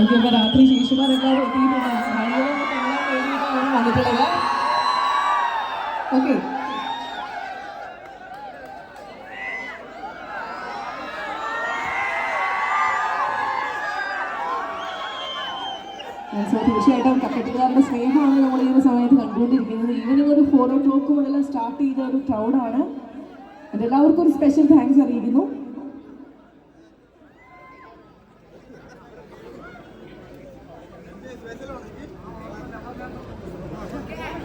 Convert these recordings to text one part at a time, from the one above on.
അപ്പൊ രാത്രി ശേഷിമാരെല്ലാവരും എത്തിയിട്ടുണ്ട്. കാണാൻ വേണ്ടിയിട്ടാണ് വന്നിട്ടുള്ളത്. ഓക്കെ സോ തീർച്ചയായിട്ടും കക്കറ്റുകാരുടെ സ്നേഹമാണ് നമ്മൾ ഈ ഒരു സമയത്ത് കണ്ടുകൊണ്ടിരിക്കുന്നത്. ഈവനിങ് ഒരു ഫോർ ഓ ക്ലോക്ക് മുതൽ സ്റ്റാർട്ട് ചെയ്ത ഒരു ക്രൗഡാണ് എല്ലാവർക്കും ഒരു സ്പെഷ്യൽ താങ്ക്സ് അറിയിക്കുന്നു.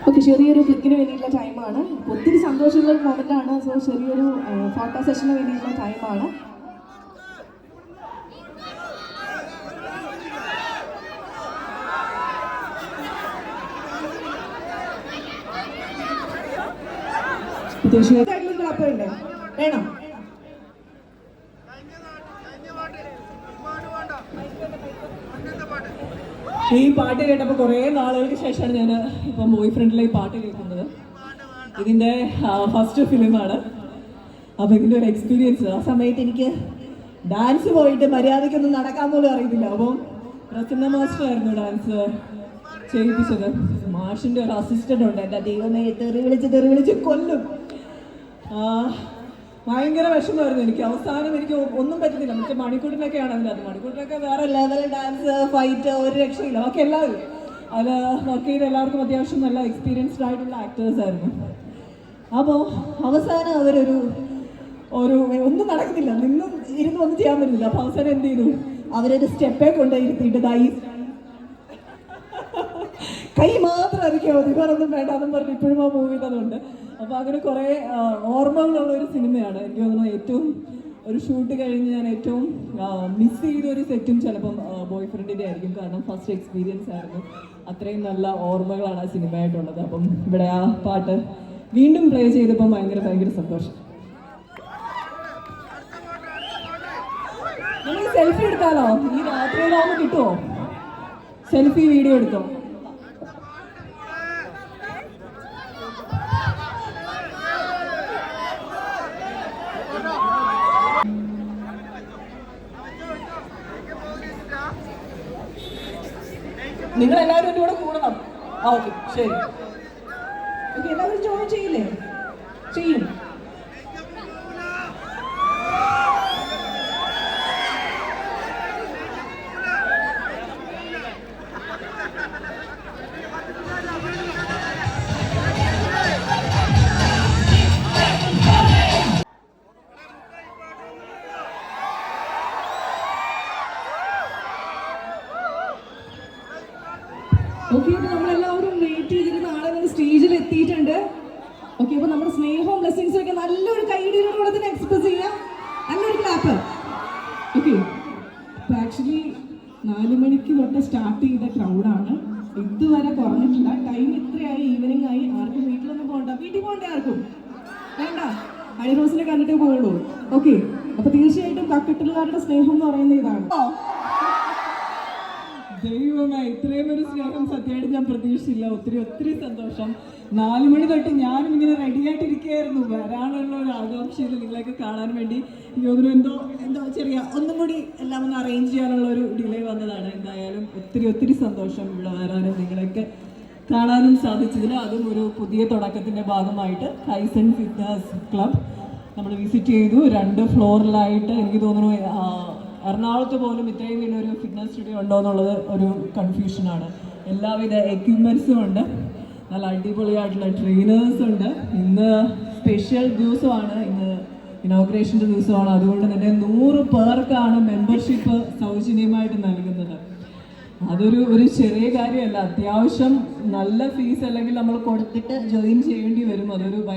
ഓക്കെ ചെറിയൊരു ക്ലിക്കിന് വേണ്ടിയിട്ടുള്ള ടൈമാണ്. ഒത്തിരി സന്തോഷമുള്ള മൊമെന്റ് ആണ്. സോ ചെറിയൊരു ഫോട്ടോ സെഷന് വേണ്ടിയിട്ടുള്ള ടൈമാണ്. തീർച്ചയായിട്ടും. വേണം? ഈ പാട്ട് കേട്ടപ്പോൾ കുറേ നാളുകൾക്ക് ശേഷമാണ് ഞാൻ ഇപ്പം ബോയ് ഫ്രണ്ടിലെ ഈ പാട്ട് കേൾക്കുന്നത്. ഇതിന്റെ ഫസ്റ്റ് ഫിലിമാണ് അപ്പോൾ ഇതിന്റെ ഒരു എക്സ്പീരിയൻസ് ആ സമയത്ത് എനിക്ക് ഡാൻസ് പോയിട്ട് മര്യാദയ്ക്കൊന്നും നടക്കാൻ പോലും അറിയത്തില്ല. അപ്പം പ്രസന്ന മാസ്റ്ററായിരുന്നു ഡാൻസ് ചെയ്യിപ്പിച്ചത്. മാഷിന്റെ ഒരു അസിസ്റ്റന്റ് ഉണ്ട്. എന്റെ ദൈവമേ തെറി വിളിച്ച് തെറി വിളിച്ച് കൊല്ലും. ഭയങ്കര വിഷമമായിരുന്നു. എനിക്ക് അവസാനം എനിക്ക് ഒന്നും പറ്റുന്നില്ല മറ്റേ മണിക്കൂട്ടിനൊക്കെയാണ് അതിനകത്ത്. മണിക്കൂട്ടിനൊക്കെ വേറെ ലെവൽ ഡാൻസ് ഫൈറ്റ് ഒരു രക്ഷയില്ല. ബാക്കി എല്ലാവരും. അതിൽ വർക്ക് ചെയ്ത എല്ലാവർക്കും അത്യാവശ്യം നല്ല എക്സ്പീരിയൻസ്ഡ് ആയിട്ടുള്ള ആക്ടേഴ്സ് ആയിരുന്നു. അപ്പോൾ അവസാനം അവരൊരു ഒരു ഒന്നും നടക്കുന്നില്ല. നിന്നും ഇരുന്ന് ഒന്നും ചെയ്യാൻ പറ്റുന്നില്ല അപ്പോൾ അവസാനം എന്ത് ചെയ്തു? അവരൊരു സ്റ്റെപ്പേ കൊണ്ടുപോയിരുത്തിയിട്ട് ദാ ഈ കൈ മാത്രം അറിയിക്കാൻ ഇവരൊന്നും വേണ്ട വേണ്ടാന്നും പറഞ്ഞ് ഇപ്പോഴും ആ മൂവി അതുണ്ട്. അപ്പോൾ അങ്ങനെ കുറേ ഓർമ്മകളുള്ള ഒരു സിനിമയാണ്. എനിക്ക് തോന്നുന്നു ഏറ്റവും ഒരു ഷൂട്ട് കഴിഞ്ഞ് ഞാൻ ഏറ്റവും മിസ് ചെയ്ത ഒരു സെറ്റും ചിലപ്പം ബോയ് ഫ്രണ്ടിന്റെ ആയിരിക്കും. കാരണം ഫസ്റ്റ് എക്സ്പീരിയൻസ് ആയിരുന്നു. അത്രയും നല്ല ഓർമ്മകളാണ് ആ സിനിമയായിട്ടുള്ളത്. അപ്പം ഇവിടെ ആ പാട്ട് വീണ്ടും പ്ലേ ചെയ്തപ്പോൾ ഭയങ്കര ഭയങ്കര സന്തോഷം. നമുക്ക് സെൽഫി എടുത്താലോ? ഈ രാത്രിയിലാവുമ്പോൾ കിട്ടുമോ സെൽഫി വീഡിയോ എടുത്തോ? നിങ്ങൾ എല്ലാവരും എന്റെ കൂടെ കൂടണം. ആ ഓക്കെ. ശരി. എല്ലാവരും ജോയിൻ ചെയ്യില്ലേ? ചെയ്യും. ഓക്കെ അപ്പൊ നമ്മളെല്ലാവരും വെയിറ്റ് ചെയ്തിരുന്ന ആളെ സ്റ്റേജിൽ എത്തിയിട്ടുണ്ട്. ഓക്കെ അപ്പൊ നമ്മുടെ സ്നേഹവും ബ്ലെസ്സിങ്സും ഒക്കെ നല്ലൊരു കൈയിടിയിലൂടെ തന്നെ എക്സ്പ്രസ് ചെയ്യാം. നല്ലൊരു ക്ലാപ്പ് ഓക്കെ അപ്പൊ ആക്ച്വലി നാല് മണിക്ക് തൊട്ട് സ്റ്റാർട്ട് ചെയ്ത ക്രൗഡാണ് ഇതുവരെ കുറഞ്ഞിട്ടില്ല. ടൈം ഇത്രയായി ഈവനിങ് ആയി. ആർക്കും വീട്ടിലൊന്നും പോകണ്ട വീട്ടിൽ പോകണ്ടേ ആർക്കും? വേണ്ട. ഹരിറോസിനെ കണ്ടിട്ടേ പോകുള്ളൂ ഓക്കെ അപ്പൊ തീർച്ചയായിട്ടും കക്കട്ടലുകാരുടെ സ്നേഹം എന്ന് പറയുന്ന ഇതാണ്. ദൈവമേ ഇത്രയും ഒരു സ്നേഹം സത്യമായിട്ട് ഞാൻ പ്രതീക്ഷിച്ചില്ല. ഒത്തിരി ഒത്തിരി സന്തോഷം. നാല് മണി തൊട്ട് ഞാനും ഇങ്ങനെ റെഡി ആയിട്ടിരിക്കുകയായിരുന്നു. വരാനുള്ള ഒരു ആകാംക്ഷയിൽ നിങ്ങളെയൊക്കെ കാണാൻ വേണ്ടി. യോതിനും എന്തോ എന്തോ ചെറിയ ഒന്നും കൂടി എല്ലാം ഒന്ന് അറേഞ്ച് ചെയ്യാനുള്ള ഒരു ഡിലേ വന്നതാണ്. എന്തായാലും ഒത്തിരി ഒത്തിരി സന്തോഷം ഇവിടെ വരാനും നിങ്ങളെയൊക്കെ കാണാനും സാധിച്ചതിൽ അതും ഒരു പുതിയ തുടക്കത്തിന്റെ ഭാഗമായിട്ട് കൈസൺ ഫിറ്റ്നസ് ക്ലബ് നമ്മൾ വിസിറ്റ് ചെയ്തു. രണ്ട് ഫ്ലോറിലായിട്ട് എനിക്ക് തോന്നുന്നു എറണാകുളത്ത് പോലും ഇത്രയും വലിയൊരു ഫിറ്റ്നസ് സ്റ്റുഡിയോ ഉണ്ടോ എന്നുള്ളത് ഒരു കൺഫ്യൂഷനാണ് എല്ലാവിധ എക്യുപ്മെൻസും ഉണ്ട്. നല്ല അടിപൊളിയായിട്ടുള്ള ട്രെയിനേഴ്സ് ഉണ്ട്. ഇന്ന് സ്പെഷ്യൽ ദിവസമാണ്. ഇന്ന് ഇനോഗ്രേഷന്റെ ദിവസമാണ്. അതുകൊണ്ട് തന്നെ നൂറ് പേർക്കാണ് മെമ്പർഷിപ്പ് സൗജന്യമായിട്ട് നൽകുന്നത്. അതൊരു ഒരു ചെറിയ കാര്യമല്ല. അത്യാവശ്യം നല്ല ഫീസ് അല്ലെങ്കിൽ നമ്മൾ കൊടുത്തിട്ട് ജോയിൻ ചെയ്യേണ്ടി വരും. അതൊരു